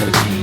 for me.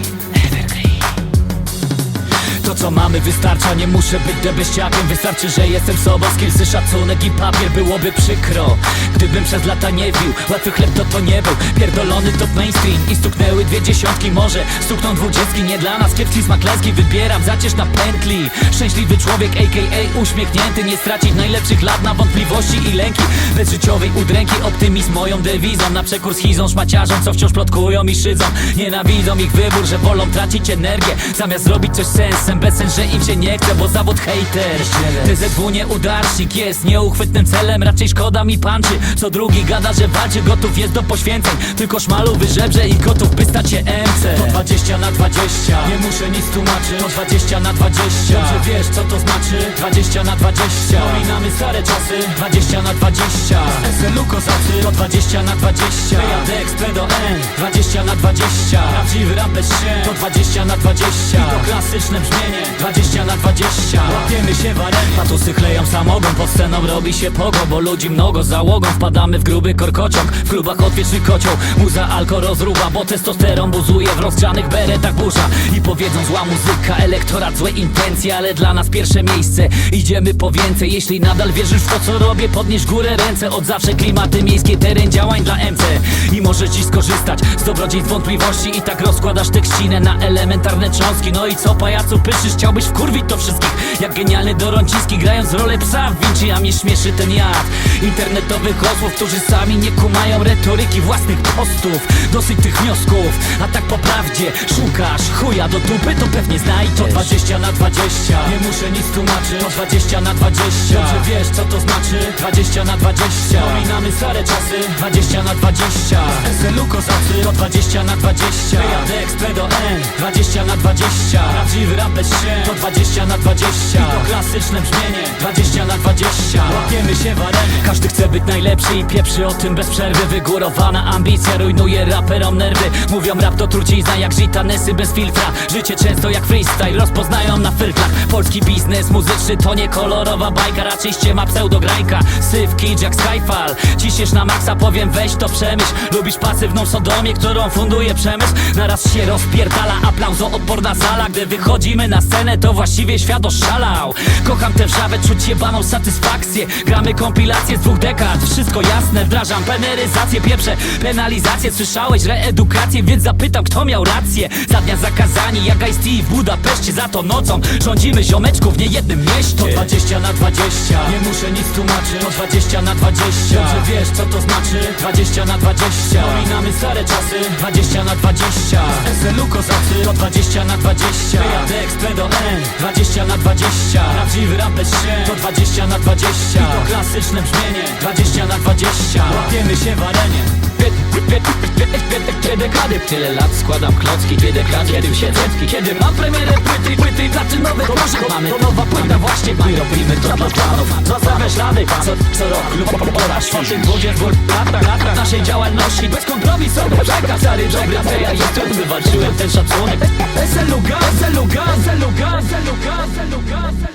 Szalony wystarcza, nie muszę być debeściakiem. Wystarczy, że jestem sobą, skillsy, szacunek i papier. Byłoby przykro, gdybym przez lata nie pił Łatwy chleb to to nie był, pierdolony top mainstream I stuknęły dwie dziesiątki, może stukną dwudziestki Nie dla nas. Kiepski smak leski, wybieram zacierz na pętli. Szczęśliwy człowiek, a.k.a. uśmiechnięty Nie stracić najlepszych lat na wątpliwości i lęki. Bez życiowej udręki, optymizm moją dewizą. Na przekór schizą, szmaciarzom, co wciąż plotkują i szydzą. Nienawidzą ich wybór, że wolą tracić energię. Zamiast zrobić coś sensem, bez sens, że im się nie chce Bo zawód hater, TZW nie udarsznik Jest nieuchwytnym celem, raczej szkoda mi panczy. Co drugi gada, że walczy, gotów jest do poświęceń. Tylko szmalu wyżebrze i gotów by stać się MC To 20 na 20, nie muszę nic tłumaczyć. To 20 na 20, dobrze wiesz co to znaczy 20 na 20, wspominamy stare czasy 20 na 20, z SLU kozacy To 20 na 20, jadę XP do N 20 na 20, prawdziwy rap bez ścien To 20 na 20, i to klasyczne brzmienie 20 na 20, łapiemy się w arenie. Patusy chleją samogon, pod sceną robi się pogo Bo ludzi mnogo, załogą wpadamy w gruby korkociąg W klubach odwieczny kocioł, muza alko rozruba Bo testosteron buzuje w rozgrzanych beretach burza. I powiedzą zła muzyka, elektorat, złe intencje Ale dla nas pierwsze miejsce, idziemy po więcej Jeśli nadal wierzysz w to co robię, podnieś górę ręce Od zawsze klimaty miejskie, teren działań dla MC I możesz dziś skorzystać z dobrodziejstw wątpliwości. I tak rozkładasz tekścinę na elementarne cząstki No i co pajacu pyszysz, chciałbyś wkurwić to wszystkich? Jak genialny Doronciski, grając rolę psa w Vinci A mnie śmieszy ten jad. Internetowych osłów Którzy sami nie kumają retoryki własnych postów. Dosyć tych wniosków, a tak po prawdzie Szukasz chuja do dupy, to pewnie znajdziesz To 20 na 20, nie muszę nic tłumaczyć To 20 na 20, dobrze wiesz co to znaczy? 20 na 20, wspominamy stare czasy. 20 na 20, z SLU kozacy To 20 na 20, jadę XP do N. 20 na 20, prawdziwy rap bez ścien To 20 na 20, i to klasyczne brzmienie. 20 na 20, łapiemy się w arenie. Każdy chce być najlepszy i pieprzy o tym bez przerwy. Wygórowana ambicja rujnuje raperom nerwy. Mówią rap to trucizna jak gitanesy bez filtra. Życie często jak freestyle. Rozpoznają na fyrklach Polski biznes muzyczny to nie kolorowa bajka Raczej ściema pseudograjka. Syf, kidz jak Skyfall. Ciśniesz na maksa powiem weź to przemyśl. Lubisz pasywną sodomię, którą funduje przemysł? Naraz się rozpierdala aplauzo odporna sala. Gdy wychodzimy na scenę to właściwie świat oszalał. Kocham tę wrzawę, czuć jebaną satysfakcję. Gramy kompilacje z dwóch dekad. Wszystko jasne, wdrażam peneryzację Pieprze penalizację, słyszałeś reedukację Więc zapytam kto miał rację? Za dnia zakazani jak Ice w Budapeszcie Za to nocą. Rządzimy ziomeczków w mieście To 20 na 20, nie muszę nic tłumaczyć To 20 na 20, dobrze wiesz co to znaczy 20 na 20, wspominamy stare czasy 20 na 20, z SLU kozacy To 20 na 20, jadę XP do N 20 na 20, prawdziwy rap bez ścien To 20 na 20, i to klasyczne brzmienie 20 na 20, łapiemy się w arenie Dwie dekady, tyle lat składam klocki Dwie dekady, kiedy się zetki Kiedy mam premierę płyty, płyty platynowe To może mamy, to nowa płyta właśnie My robimy to dla planów Zostawiasz ślady, co, co rok lub po raz czwarty Dwudziest latach, latach naszej działalności Bez kompromisowy przekaz, stary dobry ja jestem Wywalczyłem ten szacunek SLUGA, SLUGA, SLUGA, SLUGA, SLUGA